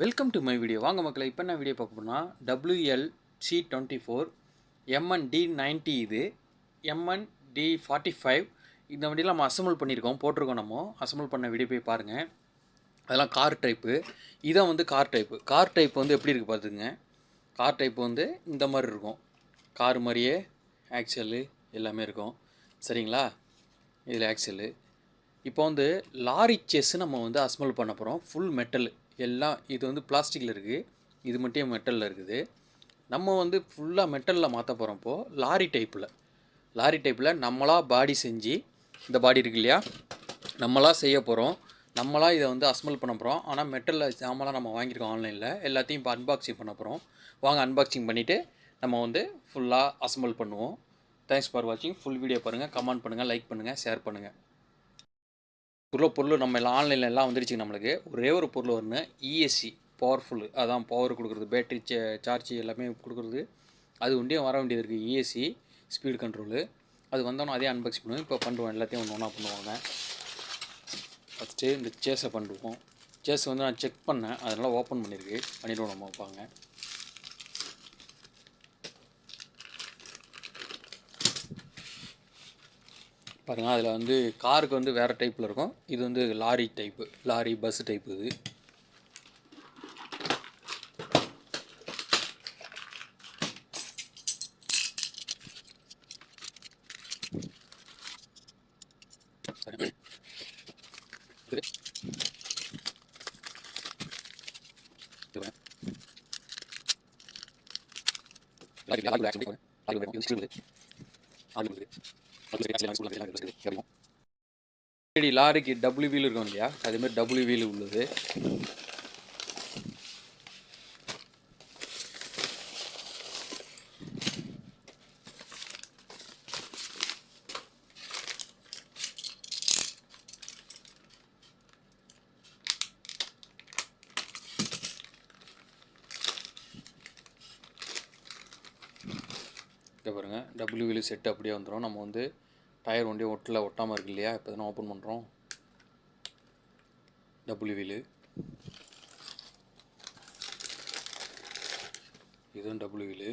Welcome to my video வாங்க மக்களை இப்போ என்ன வீடியோ பார்க்க போனால் WL C twenty four MN T ninety இது எம்என் டி ஃபார்ட்டி ஃபைவ் இந்த வண்டியில் நம்ம அசம்பிள் பண்ணியிருக்கோம் போட்டிருக்கோம் நம்ம. அசம்பிள் பண்ண வீடியோ போய் பாருங்கள் அதெல்லாம் கார் டைப்பு இதான் வந்து கார் டைப்பு கார் டைப் வந்து எப்படி இருக்குது பார்த்துங்க கார் டைப் வந்து இந்த மாதிரி இருக்கும். கார் மாதிரியே ஆக்சலு எல்லாமே இருக்கும். சரிங்களா? இதில் ஆக்சலு இப்போ வந்து லாரி செஸ் நம்ம வந்து அசம்பிள் பண்ண போகிறோம் ஃபுல் மெட்டலு எல்லாம் இது வந்து பிளாஸ்டிக்கில் இருக்குது இது மட்டும் மெட்டலில் இருக்குது. நம்ம வந்து ஃபுல்லாக மெட்டலில் மாற்ற போகிறப்போ லாரி டைப்பில் லாரி டைப்பில் நம்மளாக பாடி செஞ்சு இந்த பாடி இருக்கு இல்லையா? நம்மளாக செய்ய போகிறோம் நம்மளாக இதை வந்து அஸ்மல் பண்ண போகிறோம் ஆனால் மெட்டலில் சாமெல்லாம் நம்ம வாங்கியிருக்கோம் ஆன்லைனில் எல்லாத்தையும் இப்போ அன்பாக்சிங் பண்ண போகிறோம் வாங்க அன்பாக்சிங் பண்ணிவிட்டு நம்ம வந்து ஃபுல்லாக அசம்பிள் பண்ணுவோம். தேங்க்ஸ் ஃபார் வாட்சிங் ஃபுல் வீடியோ பாருங்கள் கமெண்ட் பண்ணுங்கள் லைக் பண்ணுங்கள் ஷேர் பண்ணுங்கள் பொருள் பொருள் நம்ம எல்லாம் ஆன்லைனில் எல்லாம் வந்துருச்சு நம்மளுக்கு. ஒரே ஒரு பொருள் ஒன்று இஎஸ்சி பவர்ஃபுல் அதான் பவர் கொடுக்குறது பேட்டரி சார்ஜ் எல்லாமே கொடுக்குறது. அது ஒன்றையும் வர வேண்டியது இருக்குது இஎஸ்சி ஸ்பீடு கண்ட்ரோலு அது வந்தோன்னே அதே அன்பாக்ஸ் பண்ணுவோம். இப்போ பண்ணுவோம் எல்லாத்தையும் ஒன்று ஒன்றா பண்ணுவாங்க. ஃபஸ்ட்டு இந்த சேஸை பண்ணுவோம் சேஸ் வந்து நான் செக் பண்ணேன். அதனால் ஓப்பன் பண்ணியிருக்கு பண்ணிவிடுவோம் நம்ம வைப்பாங்க பாருங்கள் அதில் வந்து காருக்கு வந்து வேறு டைப்பில் இருக்கும் இது வந்து lorry type lorry bus type இது சரி. இது. இது அது சரி, லாரிக்கு டபுள்யூ வீல் இருக்கும் இல்லையா அதேமாதிரி டபுள்யூ வீல் உள்ளது இங்கே பாருங்கள் டபுள்யூ வீல் செட் அப்படியே வந்துடும் நம்ம வந்து டயர் வண்டியை ஒட்டல ஒட்டாமல் இருக்கு இல்லையா? இப்போ தானே ஓப்பன் பண்ணுறோம் டபுள்யூ வீலு இதுவும் டபுள்யூ வீலு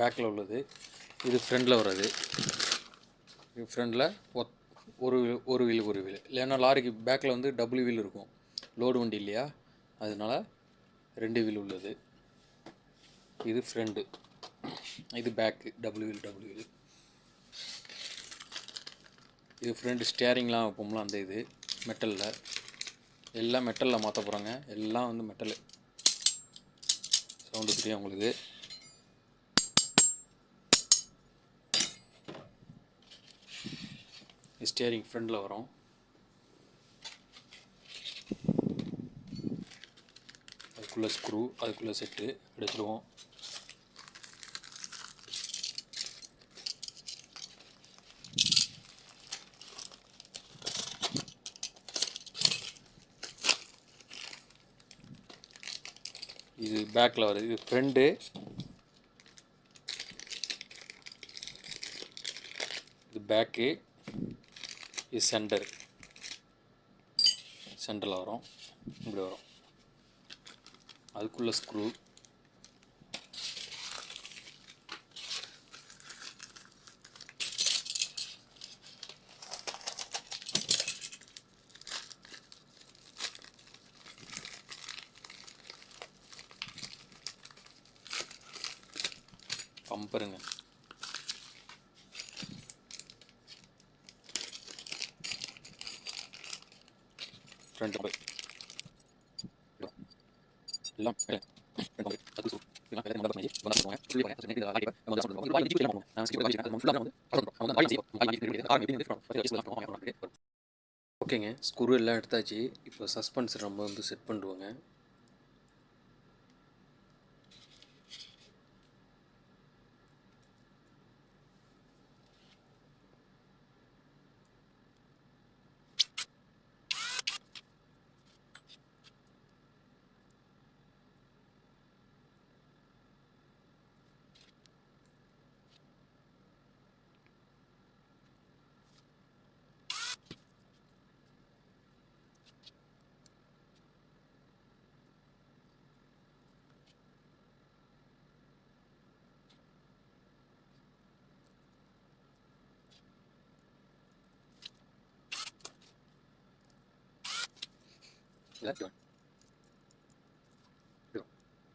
பேக்கில் உள்ளது. இது ஃப்ரண்டில் வர்றது. இது ஃப்ரண்டில் ஒரு ஒரு வீலுக்கு ஒரு வீல் இல்லைன்னா லாரிக்கு பேக்கில் வந்து டபுள்யூ வீல் இருக்கும். லோடு வண்டி இல்லையா? அதனால ரெண்டு வீல் உள்ளது. இது ஃப்ரெண்டு இது பேக்கு டபுள்யூ டபுள்யூஎல் டபுள்யூ இது ஃப்ரண்ட் ஸ்டேரிங்லாம் வைப்போம்ல அந்த இது மெட்டலில் எல்லாம் மெட்டலில் மாற்ற போகிறாங்க எல்லாம் வந்து மெட்டலு சவுண்டு தெரியும் உங்களுக்கு? ஸ்டேரிங் ஃப்ரண்டில் வரும். அதுக்குள்ளே ஸ்க்ரூ அதுக்குள்ளே செட்டு எடுத்துருவோம் இது பேக்கில் வருது. இது ஃப்ரெண்டு இது பேக்கு இது சென்டர் சென்டரில் வரும். இப்படி வரும். அதுக்குள்ளே ஸ்க்ரூ பாருங்க ஃப்ரெண்ட் பம்பர் எல்லாம் மேலே. front bumper, எல்லாம் எடுத்தாச்சு இப்போ சஸ்பென்ஸ் நம்ம வாங்கி செய்வோம். வாங்கி இது பண்ணி, ஆரம்பி இது பண்ணி, ஃபர்ஸ்ட் வச்சு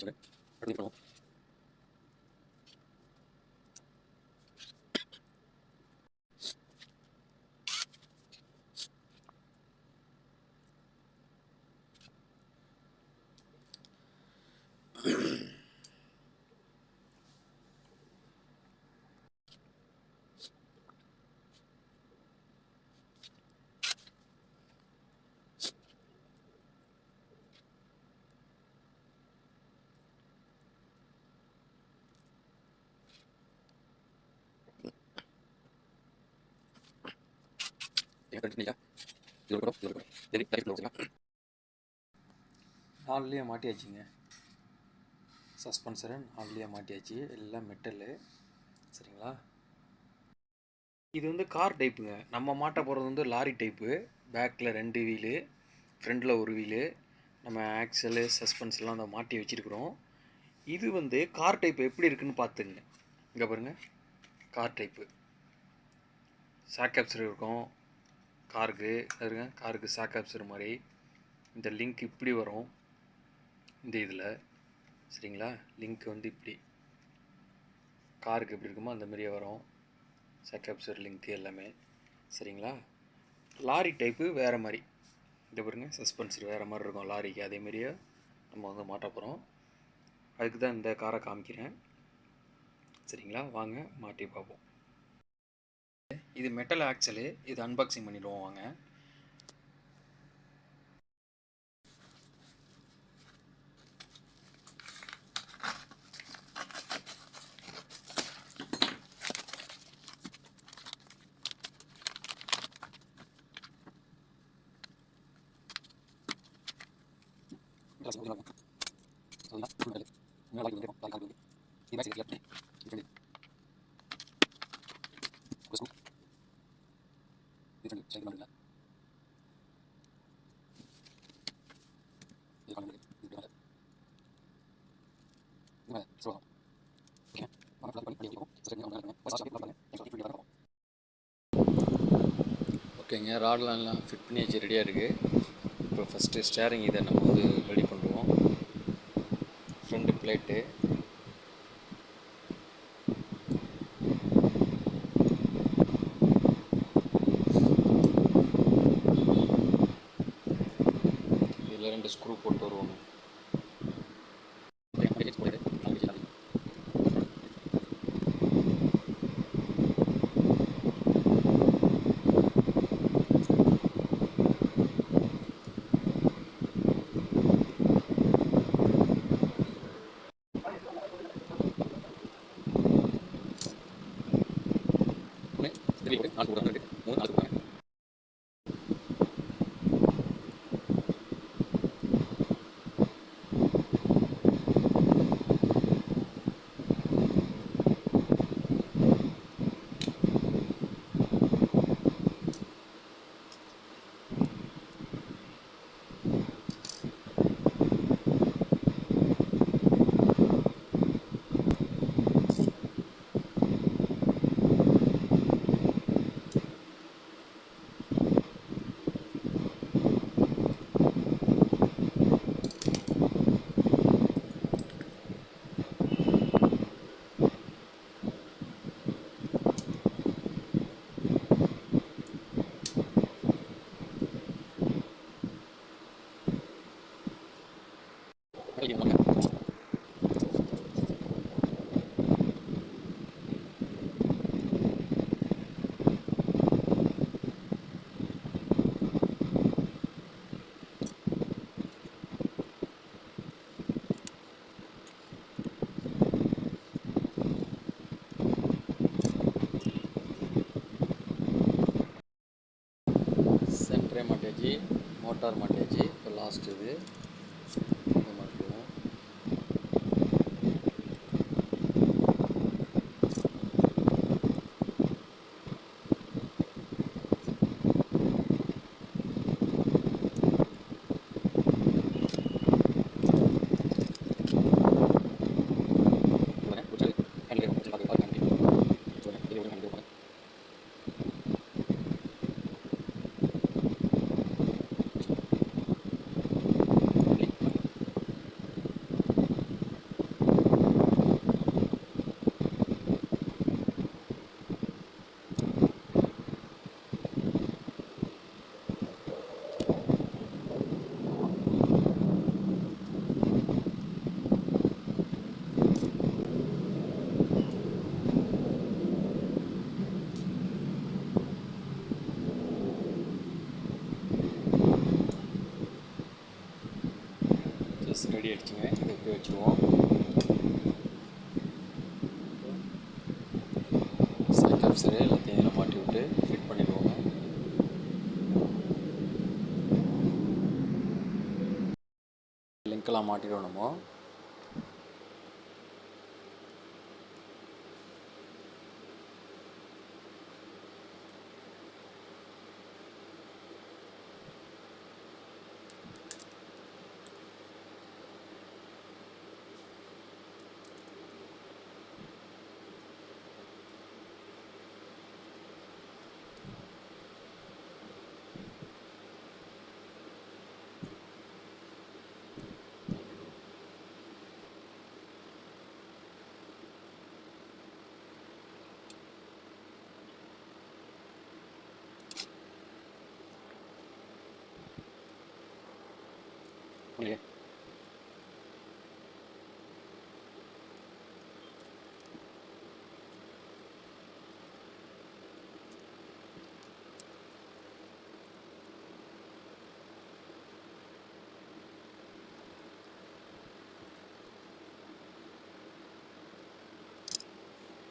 பண்ணுவோம். அப்புறம் அப்படியே வரும். ஓகேங்க ஸ்க்ரூ எல்லாம் எடுத்தாச்சு இப்போ சஸ்பென்சர் நம்ம வந்து செட் பண்ணுவோங்க நாலுலேயே மாட்டியாச்சுங்க. சஸ்பென்சரன் நாலுலேயே மாட்டியாச்சு. எல்லாம் மெட்டலு. சரிங்களா? இது வந்து கார் டைப்புங்க. நம்ம மாட்ட போகிறது வந்து லாரி டைப்பு. பேக்கில் ரெண்டு வீலு ஃப்ரண்டில் ஒரு வீலு. நம்ம ஆக்சலு சஸ்பென்ஸ்லாம் அந்த மாட்டி வச்சுருக்குறோம். இது வந்து கார் டைப் எப்படி இருக்குதுன்னு பார்த்துங்க. இங்கே பாருங்கள் கார் டைப்பு. சாக்கப்சர் இருக்கும். காருக்கு இருங்க காருக்கு சாக்கப்சர் மாதிரி. இந்த லிங்க் இப்படி வரும். இந்த இதில். சரிங்களா? லிங்க் வந்து இப்படி. காருக்கு எப்படி இருக்குமோ அந்த மாதிரியே வரும். சக்கப்சர் லிங்க் எல்லாமே. சரிங்களா? லாரி டைப்பு வேறு மாதிரி. இந்த பாருங்க சஸ்பென்சர் வேறு மாதிரி இருக்கும் லாரிக்கு. அதே மாதிரியே நம்ம வந்து மாட்ட போகிறோம் அதுக்கு தான் இந்த காரை காமிக்கிறேன். சரிங்களா? வாங்க மாட்டி பார்ப்போம். இது மெட்டல் ஆக்சலு இது அன்பாக்சிங் பண்ணிடுவோம் வாங்க. ஓகேங்க ராட்லாம் ஃபிட் பண்ணி வச்சு ரெடியாக இருக்குது இப்போ ஃபஸ்ட்டு ஸ்டேரிங் இதை நம்ம வந்து ரெடி பண்ணுவோம் ஃப்ரண்ட் பிளேட்டு இதில் ரெண்டு ஸ்க்ரூ போட்டு வருவோம் சென்ட்ரே மாட்டியாச்சு கொட்டி வச்சுருவோம் சைக்கப் சரி எல்லாத்தையும் இதில் மாட்டி விட்டு ஃபிட் பண்ணிடுவோங்க. லிங்க்கெல்லாம் மாட்டிடுவோம் Okay.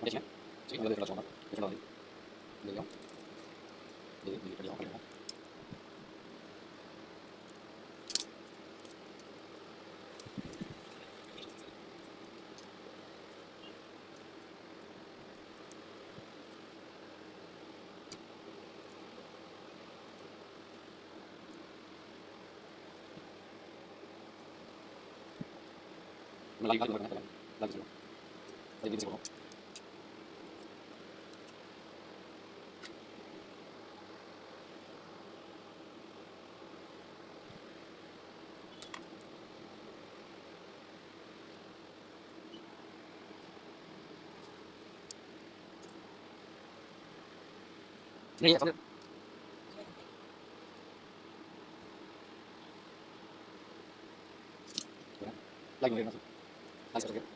Sì, sì, sì, sì, sì, sì, sì, sì, sì, sì, sì, lagi lagi lagi lagi semua lagi semua Ini ya, sambil. lành người nó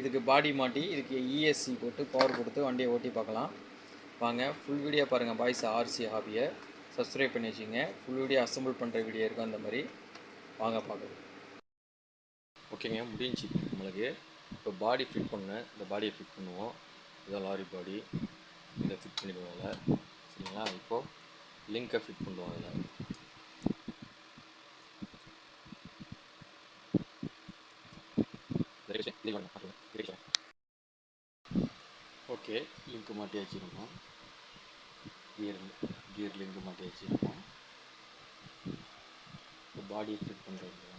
இதுக்கு பாடி மாட்டி இதுக்கு இஎஸ்சி போட்டு பவர் கொடுத்து வண்டியை ஓட்டி பார்க்கலாம். வாங்க ஃபுல் வீடியோ பாருங்கள் பாய்ஸ் ஆர்சி ஹாபியை சப்ஸ்கிரைப் பண்ணி வச்சுங்க ஃபுல் வீடியோ அசம்பிள் பண்ணுற வீடியோ இருக்கும் அந்த மாதிரி. வாங்க பார்க்கலாம். ஓகேங்க முடிஞ்சு நம்மளுக்கு. இப்போ பாடி ஃபிட் பண்ணேன் இந்த பாடியை ஃபிட் பண்ணுவோம். இதான் லாரி பாடி இதை ஃபிட் பண்ணிடுவோம் அதில். சரிங்களா? இப்போது லிங்கை ஃபிட் பண்ணுவோம் அதில். கிளிக் பண்ண பார்த்துங்க இருக்கிறேன் ஓகே லிங்க் மாட்டி வச்சுருக்கோம். கியர் கியர் லிங்க் மாட்டி வச்சுருக்கோம். பாடி ஃபிட் பண்ணுறது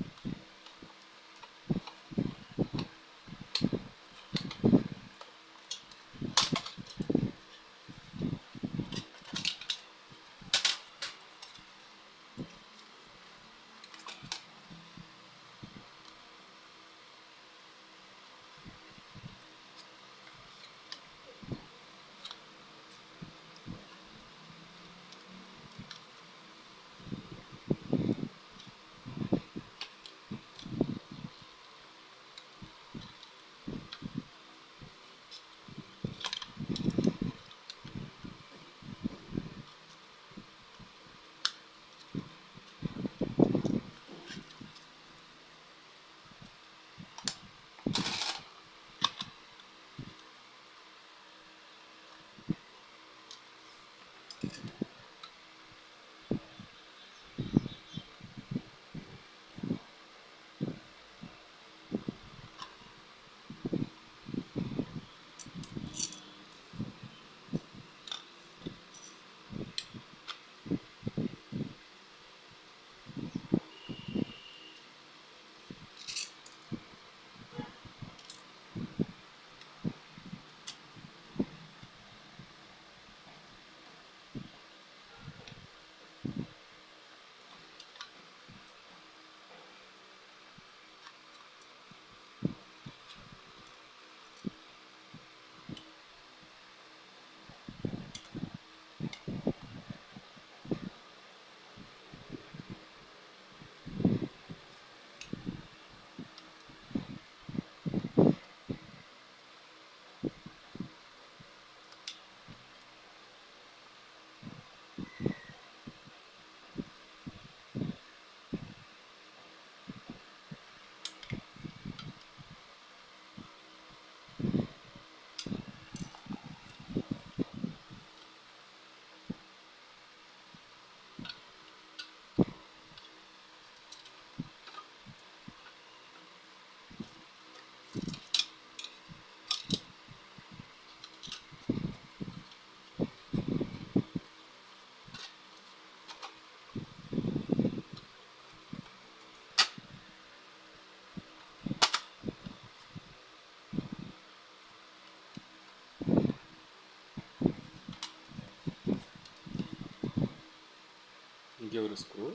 இங்கே ஒரு ஸ்க்ரூ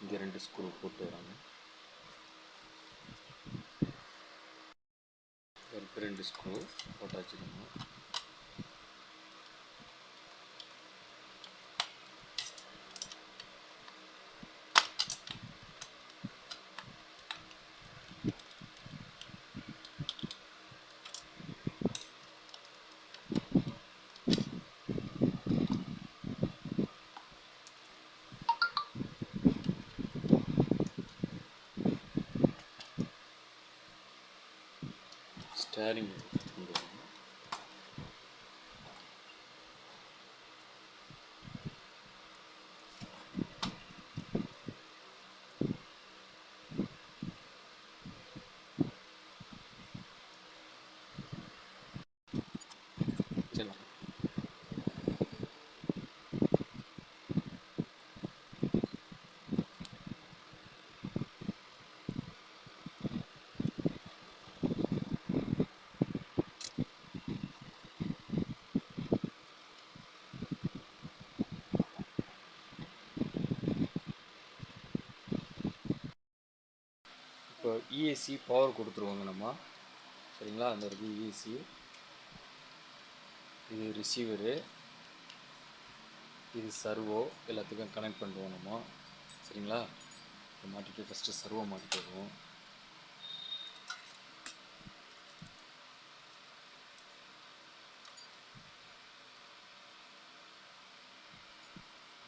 இங்கே ரெண்டு ஸ்க்ரூ போட்டு வராங்க ஒரு ரெண்டு ஸ்க்ரூ போட்டாச்சு நம்ம இப்போ இஎஸ்சி பவர் கொடுத்துருவாங்க நம்ம. சரிங்களா? அந்த இருக்கு இஎஸ்சி இது ரிசீவரு இது சர்வோ எல்லாத்துக்கும் கனெக்ட் பண்ணுவோம் நம்ம. சரிங்களா? இதை மாட்டிட்டு ஃபஸ்ட்டு சர்வோ மாட்டிட்டு வருவோம்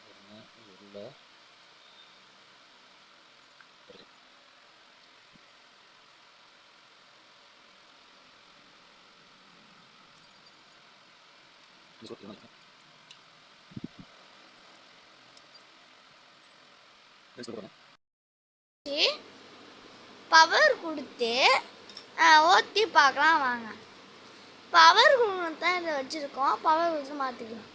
பாருங்க, இது உள்ள இது சொல்லுங்க. இது பவர் கொடுத்து ஓத்தி பார்க்கலாம் வாங்க பவர் கொடுத்து தான் இதை வச்சுருக்கோம் பவர் கொடுத்து மாற்றிக்கலாம்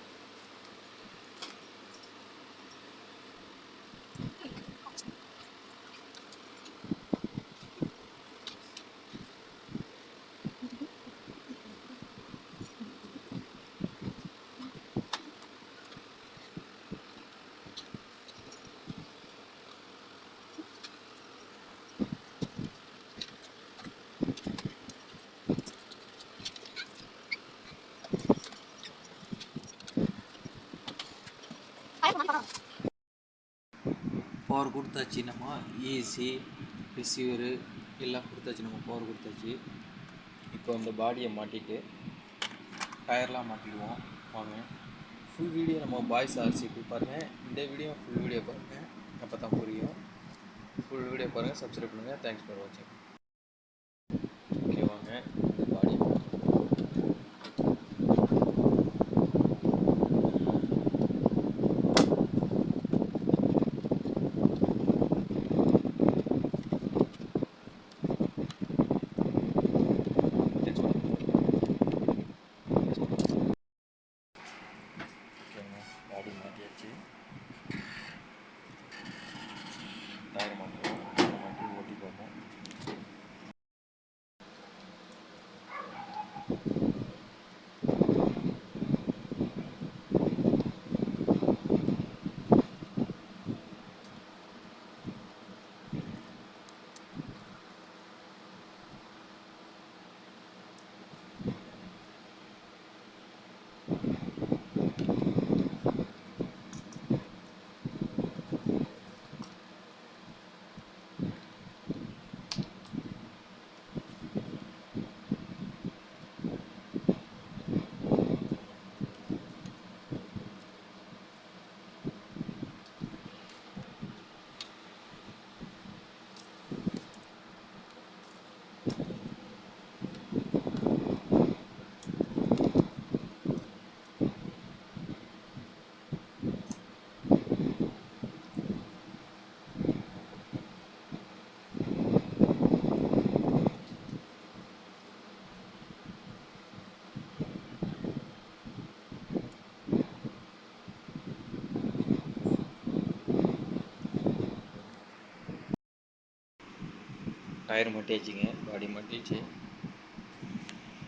பவர் கொடுத்தாச்சு நம்ம ஏசி ரிசீவரு எல்லாம் கொடுத்தாச்சு நம்ம பவர் கொடுத்தாச்சு. இப்போ அந்த பாடியை மாட்டிட்டு டயர்லாம் மாட்டிடுவோம் வாங்க ஃபுல் வீடியோ நம்ம பாய்ஸ் ஆர்சிபி பாருங்கள் இந்த வீடியோ ஃபுல் வீடியோ பாருங்கள் அப்போ தான் புரியும். ஃபுல் வீடியோ பாருங்கள் சப்ஸ்கிரைப் பண்ணுங்கள் தேங்க்ஸ் ஃபார் வாட்சிங் ஓகே வாங்க. டயர் மாட்டியாச்சுங்க. பாடி மாட்டிச்சு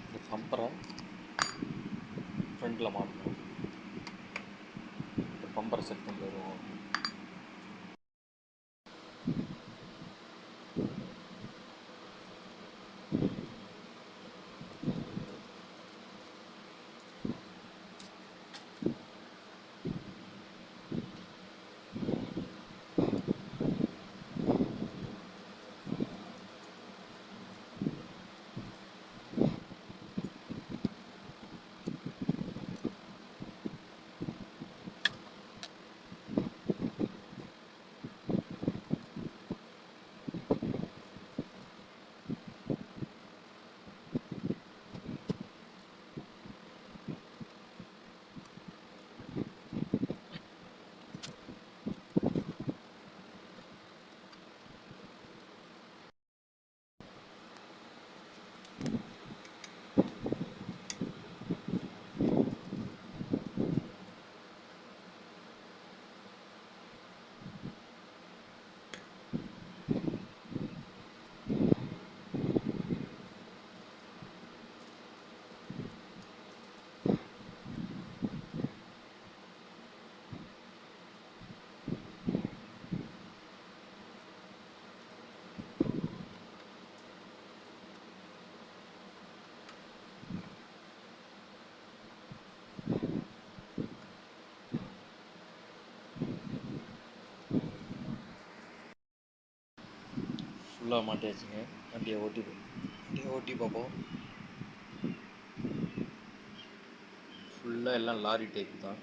இந்த பம்பரை ஃப்ரண்டில் மாட்டணும். இந்த பம்பரை செட் பண்ணி வருவோம் ஃபுல்லாக மாட்டியாச்சுங்க வண்டியை ஓட்டி வண்டியை ஓட்டி பார்ப்போம். ஃபுல்லாக எல்லாம் லாரி டைப் தான்.